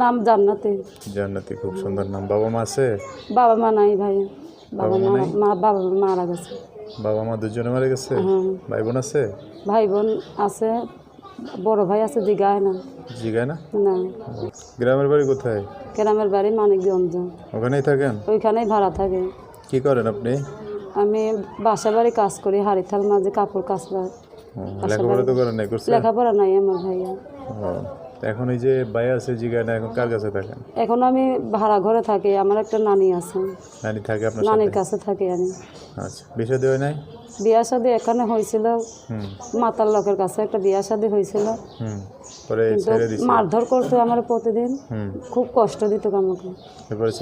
নাম জান্নাতে। জান্নাতি খুব সুন্দর নাম। বাবা মা আছে? বাবা মা নাই ভাইয়া বাবা মা মা বাবা মারা গেছে। বাবা মা দুজনে মারা গেছে? হ্যাঁ। ভাই বোন আছে? ভাই বোন আছে বড় ভাই আছে জিগায় না। জিগায় না? না। গ্রামের বাড়ি কোথায়? গ্রামের বাড়ি মানিকগঞ্জ। ওখানেই থাকেন? ওইখানেই ভাড়া থাকে। কি করেন আপনি? আমি বাসা বাড়ি কাজ করি হাড়িথাল মাঝে কাপড় কাচরা লেখাপড়া তো করেন নাই লেখাপড়া নাই আমার ভাইয়া। এখন এই যে ভাই আছে জিগায় না এখন কার কাছে থাকেন? এখন আমি ভাড়া ঘরে থাকি আমার একটা নানি আছে। নানি থাকে আপনার নানির কাছে থাকি আমি। আচ্ছা বিষয় দেওয়া নাই? বিয়া শাদি এখানে হয়েছিল। মাতার লোকের কাছে একটা বিয়া শাদি হয়েছিল। কিন্তু মারধর করতো আমার প্রতিদিন। খুব কষ্ট দিত আমাকে।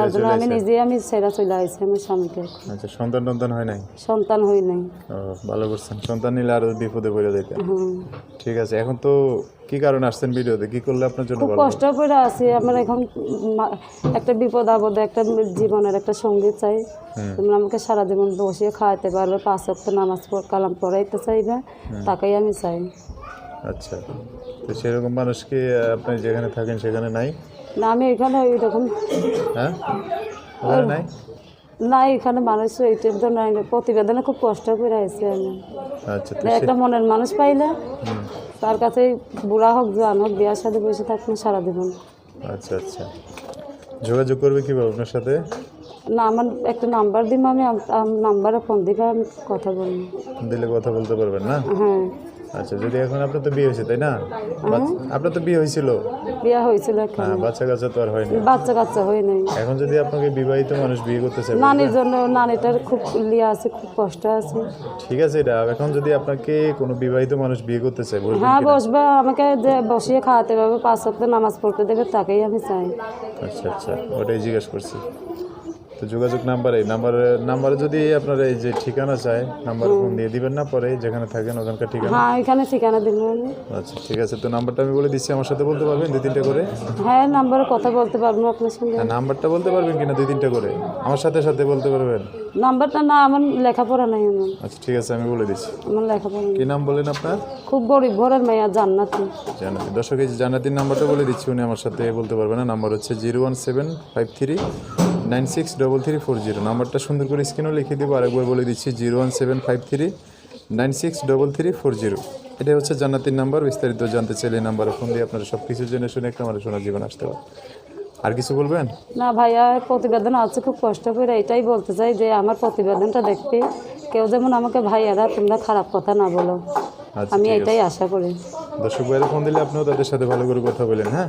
তার জন্য আমি নিজে আমি সেরা চলে আসছি আমার স্বামীকে। আচ্ছা সন্তান টন্তান হয় নাই? সন্তান হই নাই। ভালো করছেন। সন্তান নিলে আরও বিপদে পড়ে হুম। ঠিক আছে এখন তো কি কারণে আসছেন ভিডিওতে? কি করলে আপনার জন্য খুব কষ্ট করে আছি আমার এখন একটা বিপদ আপদে একটা জীবনের একটা সঙ্গী চাই। তোমরা আমাকে সারা জীবন বসিয়ে খাওয়াতে পারবে পাঁচ অক্ট নামাজ কালাম পড়াইতে চাইবে তাকেই আমি চাই। আচ্ছা তো সেরকম মানুষ কি আপনি যেখানে থাকেন সেখানে নাই? না আমি এখানে ওই রকম হ্যাঁ? নাই? না এখানে মানুষ এইটার জন্য প্রতিবেদনে খুব কষ্ট করে আছি আমি। আচ্ছা একটা মনের মানুষ পাইলে তার কাছে বুড়া হোক জোয়ান হোক বিয়ার সাথে বসে থাকব সারা জীবন। আচ্ছা আচ্ছা। যোগাযোগ করবে কীভাবে আপনার সাথে? না আমার একটা নাম্বার দিব আমি নাম্বারে ফোন দিবে আমি কথা বলব। দিলে কথা বলতে পারবেন না? হ্যাঁ। আচ্ছা যদি এখন আপনার তো বিয়ে হয়েছে তাই না? বাচ- আপনার তো বিয়ে হয়েছিল? বিয়া হয়েছিল হ্যাঁ বাচ্চা কাচ্চা তো আর হয়নি বাচ্চা কাচ্চা হয় নাই। এখন যদি আপনাকে বিবাহিত মানুষ বিয়ে করতে চায় নানির জন্য নানিটার খুব লিয়া আছে খুব কষ্ট আছে। ঠিক আছে এটা এখন যদি আপনাকে কোনো বিবাহিত মানুষ বিয়ে করতে চায় বলবেন হ্যাঁ বসবে আমাকে যে বসিয়ে খাওয়াতে পারবে পাঁচ সপ্তাহ নামাজ পড়তে দেবে তাকেই আমি চাই। আচ্ছা আচ্ছা ওটাই জিজ্ঞেস করছি। তো যোগাযোগ নাম্বারে নাম্বারে নাম্বারে যদি আপনার এই যে ঠিকানা চায় নাম্বার ফোন দিয়ে দিবেন না পরে যেখানে থাকেন ওখানকার ঠিকানা। হ্যাঁ এখানে ঠিকানা দিব আমি আচ্ছা ঠিক আছে তো নাম্বারটা আমি বলে দিচ্ছি আমার সাথে বলতে পারবেন দুই তিনটা করে? হ্যাঁ নাম্বারে কথা বলতে পারব আপনার সঙ্গে। হ্যাঁ নাম্বারটা বলতে পারবেন কিনা দুই তিনটা করে? আমার সাথে সাথে বলতে পারবেন? নাম্বারটা না আমার লেখাপড়া নাই আমার। আচ্ছা ঠিক আছে আমি বলে দিচ্ছি। আমার লেখাপড়া। কি নাম বলেন আপনার? খুব গরিব ঘরের মেয়া জান্নাতি। জানাতি দর্শক এই যে জানাতির নাম্বারটা বলে দিচ্ছি উনি আমার সাথে বলতে পারবেন না। নাম্বার হচ্ছে zero one seven five three nine six double three four zero. নাম্বারটা সুন্দর করে স্ক্রিনও লিখে দেবো আরেকবার বলে দিচ্ছি zero one seven five three nine six double three four zero. এটা হচ্ছে জান্নাতির নাম্বার বিস্তারিত জানতে চাইলে নাম্বারে ফোন দিয়ে আপনারা সব কিছু জেনে শুনে একটা আমার শোনার জীবন আসতে পারে। আর কিছু বলবেন? না ভাইয়া প্রতিবেদন আছে খুব কষ্ট করে এটাই বলতে চাই যে আমার প্রতিবেদনটা দেখবে কেউ যেমন আমাকে ভাইয়ারা তোমরা খারাপ কথা না বলো। আচ্ছা আমি এটাই আশা করি। দর্শক ভাইয়ের ফোন দিলে আপনিও তাদের সাথে ভালো করে কথা বলেন হ্যাঁ?